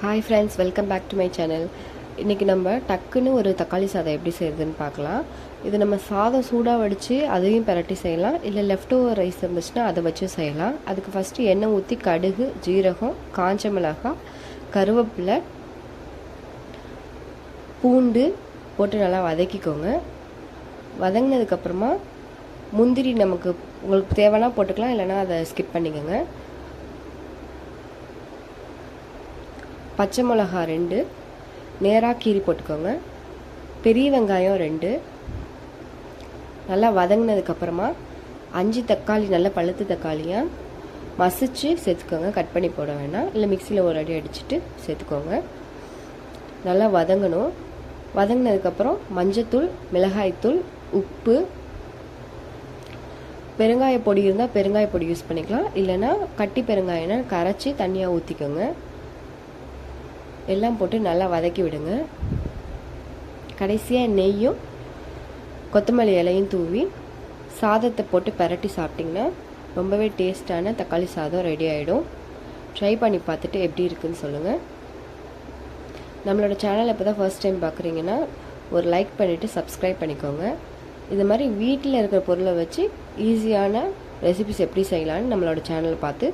Hi friends welcome back to my channel இன்றைக்கி நம்ம டக்குன்னு ஒரு தக்காளி சாதம் எப்படி செய்யுதுன்னு பார்க்கலாம். இது நம்ம சாதம் சூடாக வடித்து அதையும் பிரட்டி செய்யலாம். இல்லை லெஃப்ட் ஓவர் ரைஸ் இருந்துச்சுன்னா அதை வச்சும் செய்யலாம். அதுக்கு ஃபஸ்ட்டு எண்ணெய் ஊற்றி கடுகு ஜீரகம் காஞ்ச மிளகாய் கருவேப்பிலை பூண்டு போட்டு நல்லா வதக்கிக்கோங்க. வதங்கினதுக்கப்புறமா முந்திரி நமக்கு உங்களுக்கு தேவைன்னா போட்டுக்கலாம் இல்லைனா அதை ஸ்கிப் பண்ணிக்கோங்க. பச்சை மிளகா ரெண்டு நேராக கீரி போட்டுக்கோங்க. பெரிய வெங்காயம் ரெண்டு நல்லா வதங்கினதுக்கப்புறமா அஞ்சு தக்காளி நல்லா பழுத்து தக்காளியாக மசிச்சு சேர்த்துக்கோங்க. கட் பண்ணி போட வேணாம். இல்லை மிக்சியில் ஒரு அடி அடிச்சுட்டு சேர்த்துக்கோங்க. நல்லா வதங்கணும். வதங்கினதுக்கப்புறம் மஞ்சத்தூள் மிளகாய்த்தூள் உப்பு. பெருங்காய பொடி இருந்தால் பெருங்காய பொடி யூஸ் பண்ணிக்கலாம். இல்லைன்னா கட்டி பெருங்காயம்னா கரைச்சி தண்ணியாக ஊற்றிக்கோங்க எல்லாம் போட்டு நல்லா வதக்கி விடுங்க. கடைசியாக நெய்யும் கொத்தமல்லி இலையும் தூவி சாதத்தை போட்டு பரட்டி சாப்பிட்டிங்கன்னா ரொம்பவே டேஸ்டான தக்காளி சாதம் ரெடி ஆகிடும் ட்ரை பண்ணி பார்த்துட்டு எப்படி இருக்குன்னு சொல்லுங்கள் நம்மளோட சேனல் இப்போ தான் ஃபர்ஸ்ட் டைம் பார்க்குறீங்கன்னா ஒரு லைக் பண்ணிவிட்டு சப்ஸ்கிரைப் பண்ணிக்கோங்க. இது மாதிரி வீட்டில் இருக்கிற பொருளை வச்சு ஈஸியான ரெசிபிஸ் எப்படி செய்யலான்னு நம்மளோட சேனலை பார்த்து